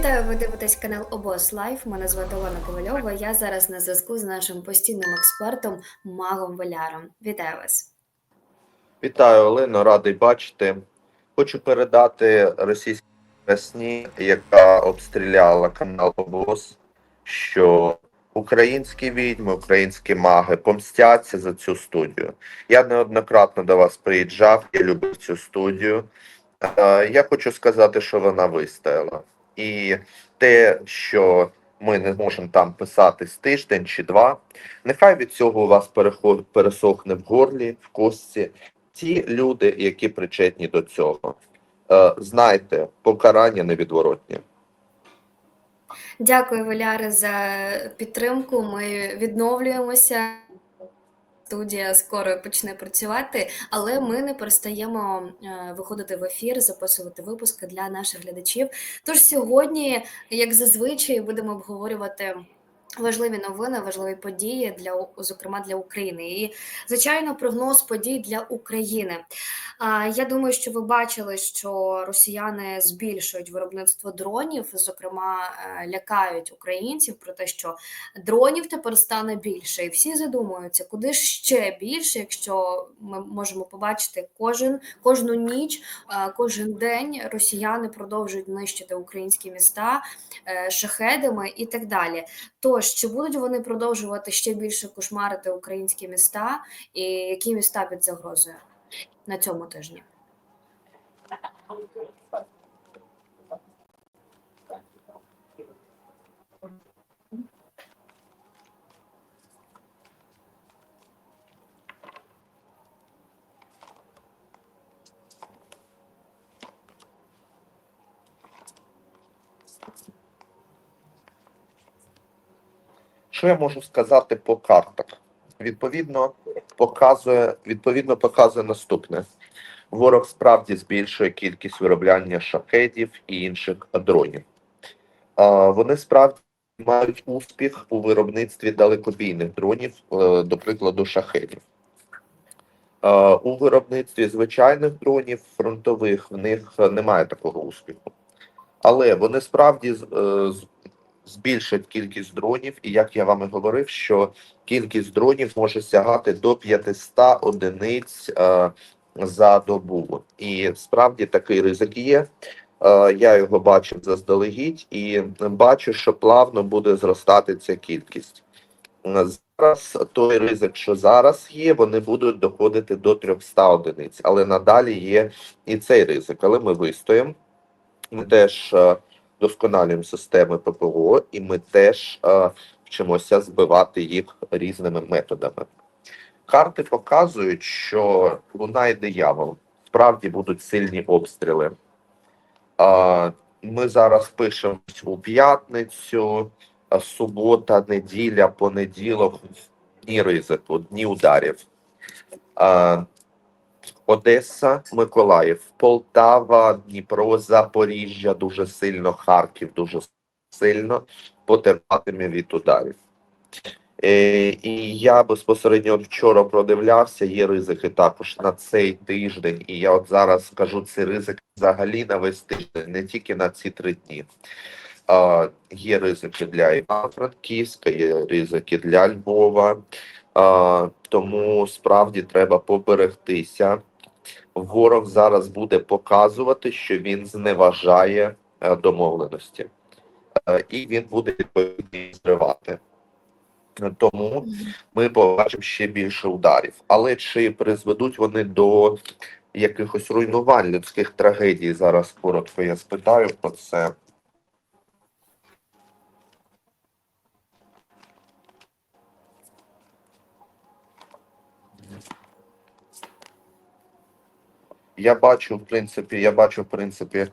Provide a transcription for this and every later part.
Вітаю, ви дивитесь канал Обос Лайф. Мене звати Олена Ковальова. Я зараз на зв'язку з нашим постійним експертом Магом Валяром. Вітаю вас. Вітаю, Олено, радий бачити. Хочу передати російській весні, яка обстріляла канал ОБОС, що українські відьми, українські маги помстяться за цю студію. Я неоднократно до вас приїжджав, я любив цю студію. Е, Я хочу сказати, що вона вистояла. І те, що ми не можемо там писатись тиждень чи два, нехай від цього у вас пересохне в горлі, в костці ті люди, які причетні до цього. Е, знайте, покарання невідворотнє. Дякую, Валяре, за підтримку. Ми відновлюємося. Студія скоро почне працювати, але ми не перестаємо е, виходити в ефір, записувати випуски для наших глядачів. Тож сьогодні, як зазвичай, будемо обговорювати важливі новини, важливі події для зокрема для України. І звичайно, прогноз подій для України. А, Я думаю, що ви бачили, що росіяни збільшують виробництво дронів, зокрема е, лякають українців про те, що дронів тепер стане більше, і всі задумуються, куди ж ще більше, якщо ми можемо побачити кожен кожну ніч, е, кожен день росіяни продовжують нищити українські міста е, шахедами і так далі. Тож чи будуть вони продовжувати ще більше кошмарити українські міста, і які міста під загрозою на цьому тижні? Що я можу сказати по картах? Відповідно, показує, відповідно показує наступне: ворог справді збільшує кількість виробляння шахедів і інших дронів. Вони справді мають успіх у виробництві далекобійних дронів, е, до прикладу, шахедів. Е, У виробництві звичайних дронів фронтових в них немає такого успіху. Але вони справді з- з- збільшать кількість дронів, і як я вам і говорив, що кількість дронів може сягати до 500 одиниць е, за добу. І справді такий ризик є. Е, я його бачив заздалегідь і бачу, що плавно буде зростати ця кількість. Зараз той ризик, що зараз є, вони будуть доходити до 300 одиниць, але надалі є і цей ризик. Але ми вистоїмо. Ми теж е, досконалюємо системи ППО, і ми теж е, вчимося збивати їх різними методами. Карти показують, що лунає диявол. Справді будуть сильні обстріли. Е, ми зараз пишемо у п'ятницю, е, субота, неділя, понеділок, дні ризику, дні ударів. Е, Одеса, Миколаїв, Полтава, Дніпро, Запоріжжя дуже сильно, Харків дуже сильно потерпатиме від ударів. Е, і я безпосередньо вчора продивлявся, є ризики також на цей тиждень. І я от зараз скажу цей ризик взагалі на весь тиждень, не тільки на ці три дні. А, є ризики для Івано-Франківська, є ризики для Львова. А, тому справді треба поберегтися. Ворог зараз буде показувати, що він зневажає е, домовленості, Е, і він буде відповідно зривати. Тому ми побачимо ще більше ударів. Але чи призведуть вони до якихось руйнувань людських трагедій? Зараз коротко я спитаю про це. Я бачу, в принципі, я бачу, в принципі,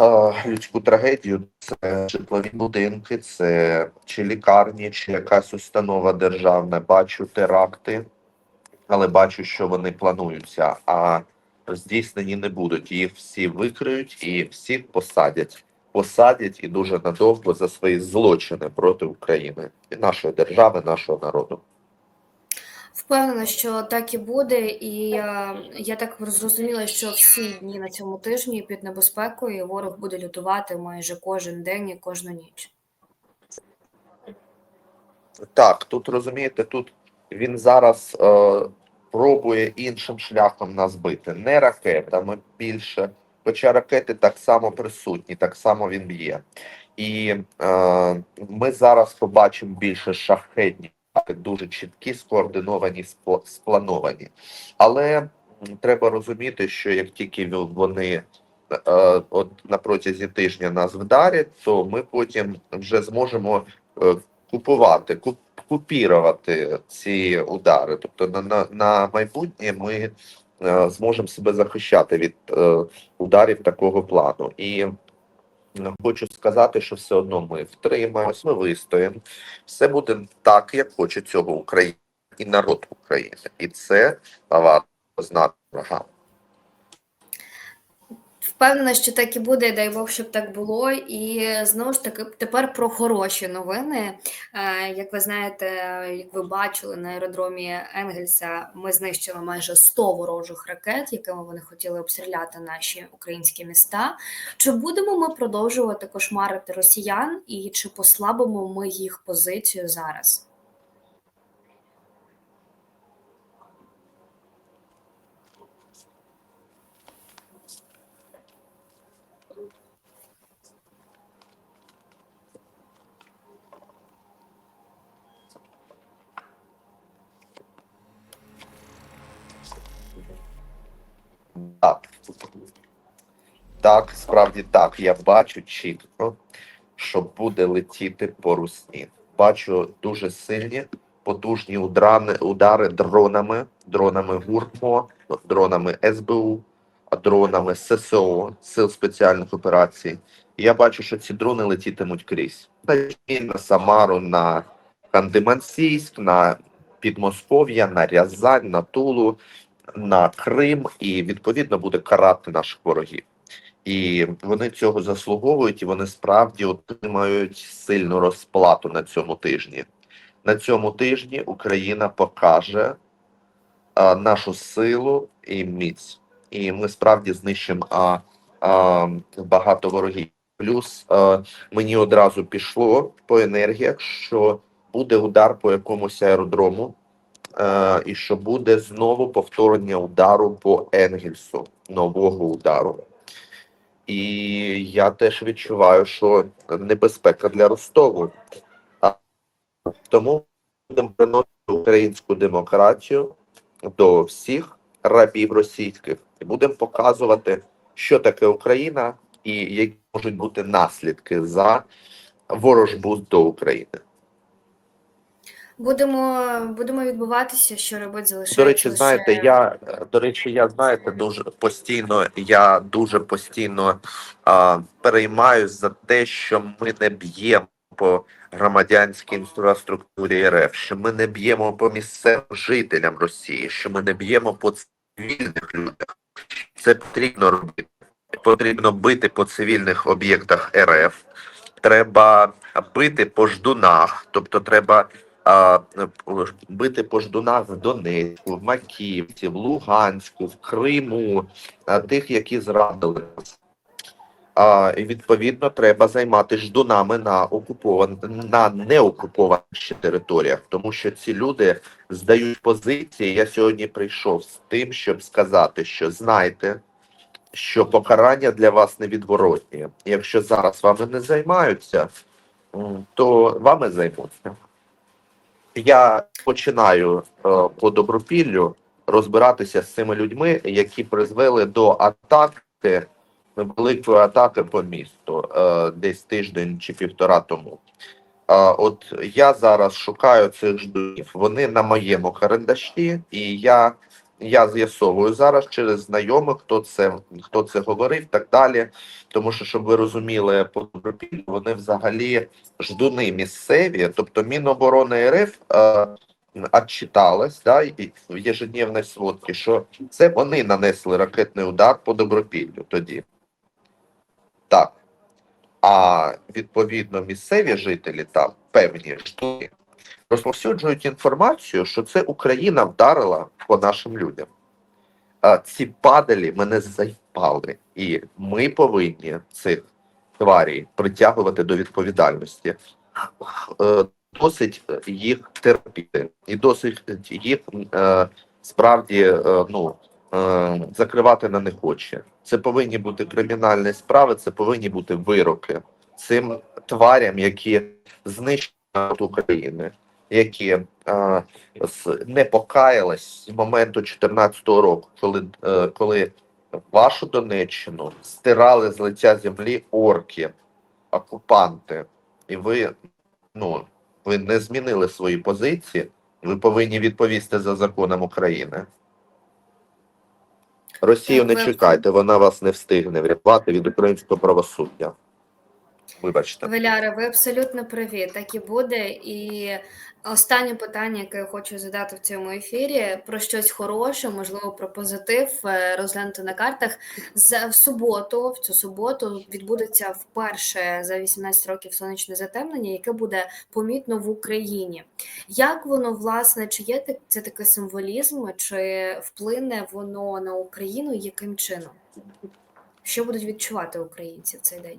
е, людську трагедію. Це житлові будинки, це чи лікарні, чи якась установа державна. Бачу теракти, але бачу, що вони плануються, а здійснені не будуть. Їх всі викриють і всіх посадять. Посадять і дуже надовго за свої злочини проти України і нашої держави, нашого народу. Впевнена, що так і буде, і е, я так зрозуміла, що всі дні на цьому тижні під небезпекою ворог буде лютувати майже кожен день і кожну ніч. Так, тут розумієте, тут він зараз е, пробує іншим шляхом нас бити, не ракетами більше, хоча ракети так само присутні, так само він б'є. І е, ми зараз побачимо більше шахетні, дуже чіткі, скоординовані, сплановані. Але треба розуміти, що як тільки вони е, от на протязі тижня нас вдарять, то ми потім вже зможемо е, купувати, куп, купірувати ці удари. Тобто на, на, на майбутнє ми е, зможемо себе захищати від ударів такого плану. І хочу сказати, що все одно ми втримаємось, ми вистоїмо. Все буде так, як хоче цього Україна і народ України. І це варто знати ворогам. Впевнена, що так і буде, дай Бог, щоб так було. І знову ж таки, тепер про хороші новини. Е, Як ви знаєте, як ви бачили на аеродромі Енгельса, ми знищили майже 100 ворожих ракет, якими вони хотіли обстріляти наші українські міста. Чи будемо ми продовжувати кошмарити росіян, і чи послабимо ми їх позицію зараз? Так. Справді так. Я бачу чітко, що буде летіти по русні. Бачу дуже сильні, потужні удари, удари дронами, дронами ГУРМО, дронами СБУ, дронами ССО, Сил спеціальних операцій. Я бачу, що ці дрони летітимуть крізь. На Самару, на Кандимансійськ, на Підмосков'я, на Рязань, на Тулу на Крим і відповідно буде карати наших ворогів. І вони цього заслуговують, і вони справді отримають сильну розплату на цьому тижні. На цьому тижні Україна покаже а, нашу силу і міць, і ми справді знищимо а, а, багато ворогів. Плюс а, мені одразу пішло по енергіях, що буде удар по якомусь аеродрому, е, і що буде знову повторення удару по Енгельсу, нового удару. І я теж відчуваю, що небезпека для Ростову. Тому будемо приносити українську демократію до всіх рабів російських і будемо показувати, що таке Україна і які можуть бути наслідки за ворожбу до України. Будемо будемо відбуватися, що робити залишається. До речі, знаєте, я до речі, я знаєте, дуже постійно, я дуже постійно а, переймаюсь за те, що ми не б'ємо по громадянській інфраструктурі РФ, що ми не б'ємо по місцевим жителям Росії, що ми не б'ємо по цивільних людях. Це потрібно робити. Потрібно бити по цивільних об'єктах РФ. Треба бити по ждунах, тобто треба а, бити по ждунах в Донецьку, в Макіївці, в Луганську, в Криму, а, тих, які зрадили нас. А, і відповідно треба займати ждунами на окупованих на неокупованих територіях, тому що ці люди здають позиції. Я сьогодні прийшов з тим, щоб сказати, що знайте, що покарання для вас невідворотні. Якщо зараз вами не займаються, то вами займуться. Я починаю е, по добропіллю розбиратися з цими людьми, які призвели до атаки, великої атаки по місту е, десь тиждень чи півтора тому. От я зараз шукаю цих ждунів. Вони на моєму карандаші, і я, я з'ясовую зараз через знайомих, хто це, хто це говорив, так далі. Тому що, щоб ви розуміли, по добропіллю вони взагалі ждуни місцеві, тобто Міноборони РФ е, отчиталась да, і в ежедневній сводці, що це вони нанесли ракетний удар по добропіллю тоді. Так. А відповідно місцеві жителі там певні ждуни, розповсюджують інформацію, що це Україна вдарила по нашим людям. А ці падалі мене заїпали, і ми повинні цих тварій притягувати до відповідальності. Е, Досить їх терпіти, і досить їх е, справді е, ну, закривати на них очі. Це повинні бути кримінальні справи, це повинні бути вироки цим тварям, які народ України, які е, не покаялись з моменту 2014 року, коли, е, коли вашу Донеччину стирали з лиця землі орки, окупанти, і ви, ну, ви не змінили свої позиції, ви повинні відповісти за законом України. Росію не чекайте, вона вас не встигне врятувати від українського правосуддя. Вибачте. Валяра, ви абсолютно праві, так і буде. І останнє питання, яке я хочу задати в цьому ефірі, про щось хороше, можливо, про позитив е, розглянути на картах. За в суботу, в цю суботу, відбудеться вперше за 18 років сонячне затемнення, яке буде помітно в Україні. Як воно власне, чи є це такий символізм, чи вплине воно на Україну? Яким чином? Що будуть відчувати українці в цей день?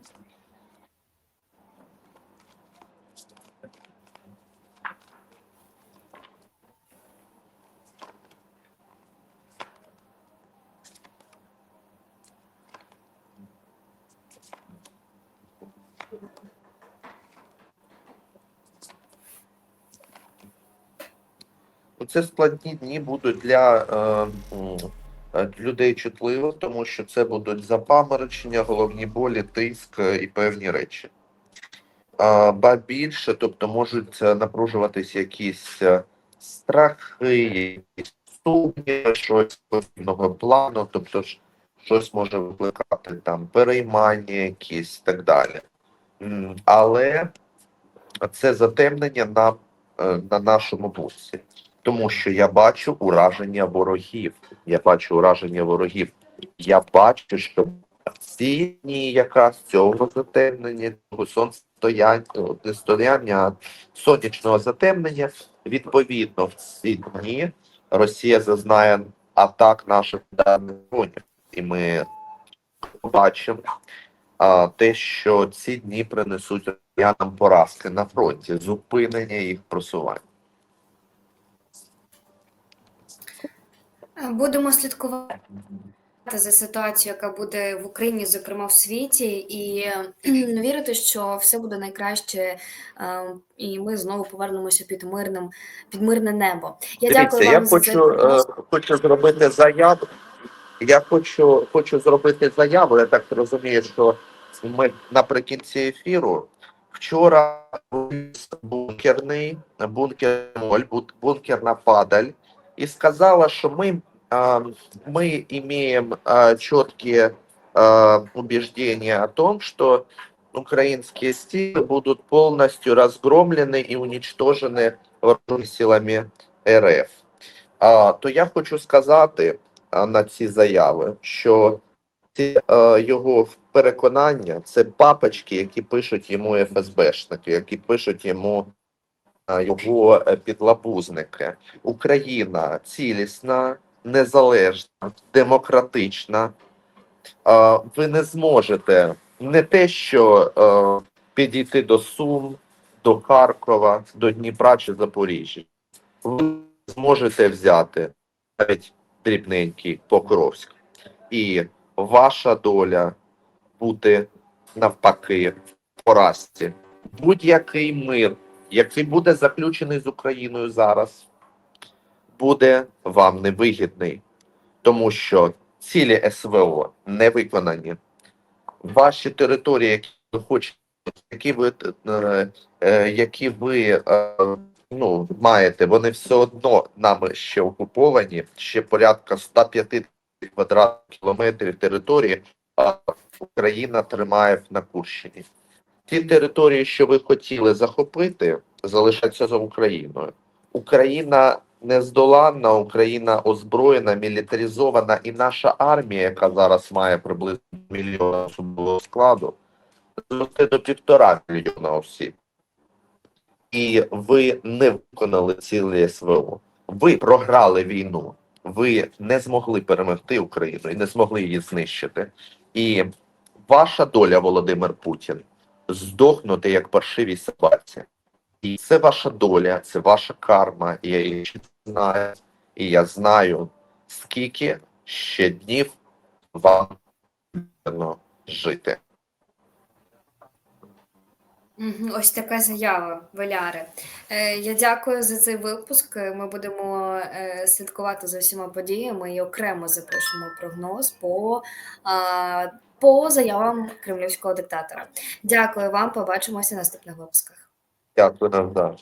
Це складні дні будуть для е, е, людей чутливих, тому що це будуть запаморочення, головні болі, тиск е, і певні речі. А, ба більше, тобто можуть е, напружуватись якісь страхи, якісь сумніви, щось подібного плану, тобто щось може викликати там переймання, якісь так далі. Але це затемнення на, на нашому боці тому що я бачу ураження ворогів. Я бачу ураження ворогів. Я бачу, що ці дні якраз цього затемнення, цього сонцестояння, стояння, сонячного затемнення, відповідно, в ці дні Росія зазнає атак наших даних дронів. І ми бачимо а, те, що ці дні принесуть росіянам поразки на фронті, зупинення їх просування. Будемо слідкувати за ситуацією, яка буде в Україні, зокрема в світі, і вірити, що все буде найкраще, е, і ми знову повернемося під мирним під мирне небо. Я Дивіться, дякую я за хочу, це. е, хочу зробити заяву. Я хочу, хочу зробити заяву. Я так розумію, що ми наприкінці ефіру вчора вийшов бункерний бункер моль, бу- бункерна падаль, і сказала, що ми, а, мы имеем а, четкие а, убеждения о том, что украинские силы будут полностью разгромлены и уничтожены вооруженными силами РФ. А, то я хочу сказати а, на ці заяви, що ці е, його переконання це папочки, які пишуть йому ФСБшники, які пишуть йому е, його е, підлабузники. Україна цілісна, незалежна, демократична. Е, ви не зможете не те, що е, підійти до Сум, до Харкова, до Дніпра чи Запоріжжя. Ви зможете взяти навіть дрібненький Покровськ. І ваша доля бути навпаки в поразці. Будь-який мир, який буде заключений з Україною зараз, буде вам невигідний, тому що цілі СВО не виконані. Ваші території, які ви хочете, які ви, е, е, які ви е, ну, маєте, вони все одно нами ще окуповані, ще порядка 105 квадратних кілометрів території, а Україна тримає на Курщині. Ті території, що ви хотіли захопити, залишаться за Україною. Україна нездоланна, Україна озброєна, мілітаризована, і наша армія, яка зараз має приблизно мільйон особового складу, зросте до півтора мільйона осіб. і ви не виконали цілі СВО. Ви програли війну. Ви не змогли перемогти Україну і не змогли її знищити. І ваша доля, Володимир Путін, здохнути як паршивій собаці. І це ваша доля, це ваша карма. Я її знаю. І я знаю, скільки ще днів вам жити. Ось така заява, Валяри. Е, Я дякую за цей випуск. Ми будемо е, слідкувати за всіма подіями і окремо запишемо прогноз по, по заявам кремлівського диктатора. Дякую вам. Побачимося в наступних випусках. Дякую навзаєм.